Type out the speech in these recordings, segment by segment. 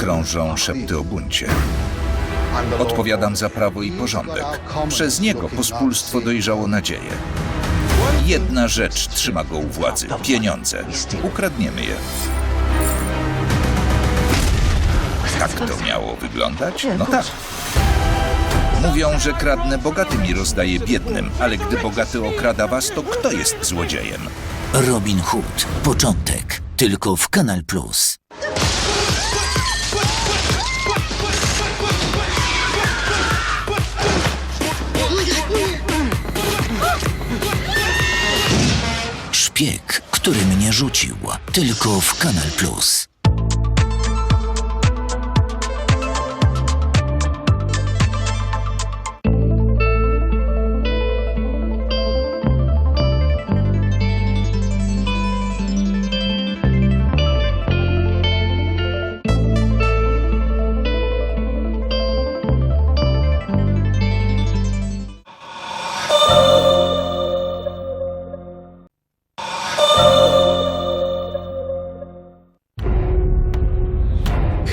Krążą szepty o buncie. Odpowiadam za prawo i porządek. Przez niego pospólstwo dojrzało nadzieję. Jedna rzecz trzyma go u władzy pieniądze. Ukradniemy je. Tak to miało wyglądać? No tak. Mówią, że kradnę bogatym i rozdaję biednym, ale gdy bogaty okrada was, to kto jest złodziejem? Robin Hood. Początek. Tylko w Kanal Plus. Szpieg, który mnie rzucił. Tylko w Kanal Plus.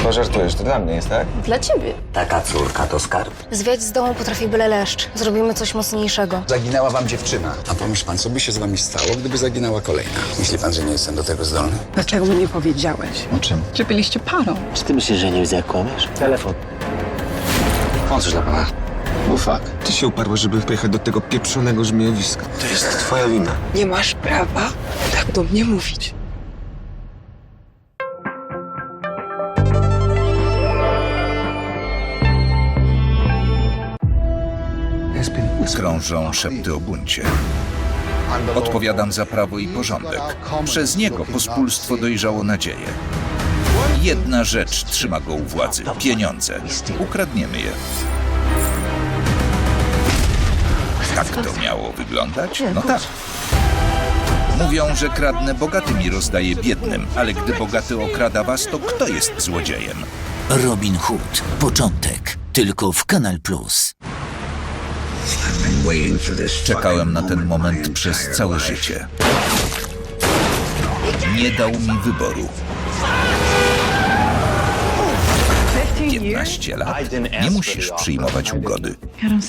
Pożartujesz, to dla mnie jest, tak? Dla ciebie. Taka córka to skarb. Zwiać z domu potrafi byle leszcz. Zrobimy coś mocniejszego. Zaginęła wam dziewczyna. A pomyśl pan, co by się z wami stało, gdyby zaginęła kolejna? Myśli pan, że nie jestem do tego zdolny? Dlaczego mi nie powiedziałeś, O czym? że byliście parą? Czy ty myślisz, że nie widzę, jak kłamiesz? Telefon. O cóż dla pana? Bo fuck. Ty się uparłeś, żeby pojechać do tego pieprzonego żmijowiska. To jest twoja wina. Nie masz prawa tak do mnie mówić. Krążą szepty o buncie. Odpowiadam za prawo i porządek. Przez niego pospólstwo dojrzało nadzieję. Jedna rzecz trzyma go u władzy pieniądze. Ukradniemy je. Tak to miało wyglądać? No tak. Mówią, że kradnę bogatym i rozdaję biednym, ale gdy bogaty okrada was, to kto jest złodziejem? Robin Hood. Początek. Tylko w Kanal Plus. Czekałem na ten moment przez całe życie. Nie dał mi wyboru. 15 lat. Nie musisz przyjmować ugody.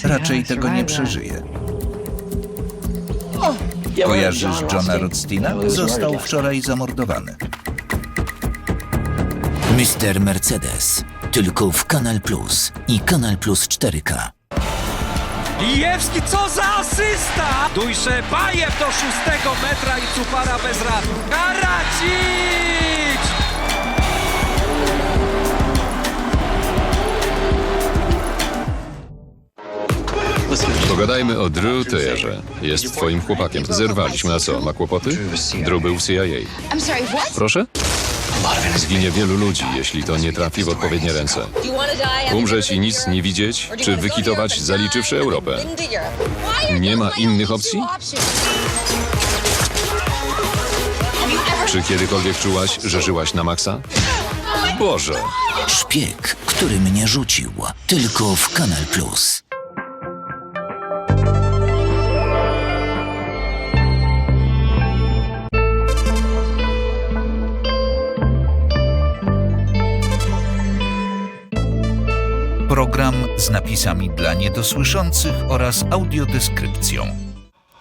Raczej tego nie przeżyję. Kojarzysz Johna Rodstina? Został wczoraj zamordowany. Mr. Mercedes. Tylko w Kanal Plus i Kanal Plus 4K. Lijewski, co za asysta! Dujsze Bajew do szóstego metra i Cupara bez rad. Karadzic! Pogadajmy o Drew Tayerze. Jest twoim chłopakiem. Zerwaliśmy, a co, ma kłopoty? Drew był w CIA. Proszę? Zginie wielu ludzi, jeśli to nie trafi w odpowiednie ręce. Umrzeć i nic nie widzieć, czy wykitować zaliczywszy Europę? Nie ma innych opcji? Czy kiedykolwiek czułaś, że żyłaś na maksa? Boże! Szpieg, który mnie rzucił. Tylko w Kanal Plus. Program z napisami dla niedosłyszących oraz audiodeskrypcją.